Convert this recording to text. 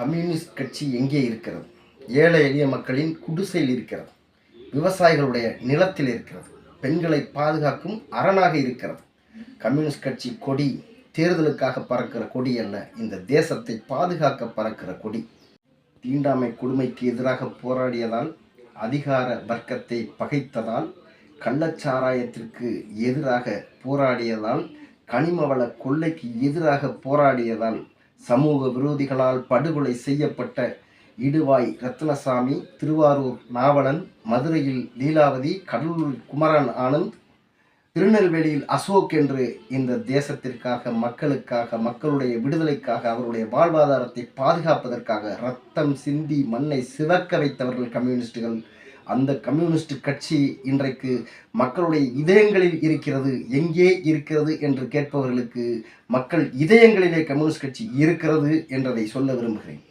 Communist கட்சி எங்கே இருக்கிறது? ஏழை எளிய மக்களின் குடிசையில் இருக்கிறது. விவசாயிகளுடைய நிலத்தில் இருக்கிறது. பெண்களை பாதுகாக்கும் அரணாக இருக்கிறது. கம்யூனிஸ்ட் கட்சி கொடி தேர்தலுக்காக பறக்கிற கொடி அல்ல இந்த தேசத்தை பாதுகாக்க பறக்கிற கொடி. தீண்டாமை கொடுமைக்கு எதிராக போராடியதால் அதிகார வர்க்கத்தை பகைத்ததால் கள்ளச்சாராயத்திற்கு எதிராக போராடியதால் கனிமவள கொள்ளைக்கு எதிராக போராடியதால் சமூக விரோதிகளால் படுகொலை செய்யப்பட்ட இடுவாய் ரத்னசாமி திருவாரூர் நாவலன் மதுரையில் லீலாவதி கடலூர் குமரன் ஆனந்த் திருநெல்வேலியில் அசோக் என்று இந்த தேசத்திற்காக மக்களுக்காக மக்களுடைய விடுதலைக்காக அவருடைய வாழ்வாதாரத்தை பாதுகாப்பதற்காக ரத்தம் சிந்தி மண்ணை சிவக்க வைத்தவர்கள் கம்யூனிஸ்டுகள். அந்த கம்யூனிஸ்ட் கட்சி இன்றைக்கு மக்களுடைய இதயங்களில் இருக்கிறது எங்கே இருக்கிறது என்று கேட்பவர்களுக்கு மக்கள் இதயங்களிலே கம்யூனிஸ்ட் கட்சி இருக்கிறது என்றதை சொல்ல விரும்புகிறேன்.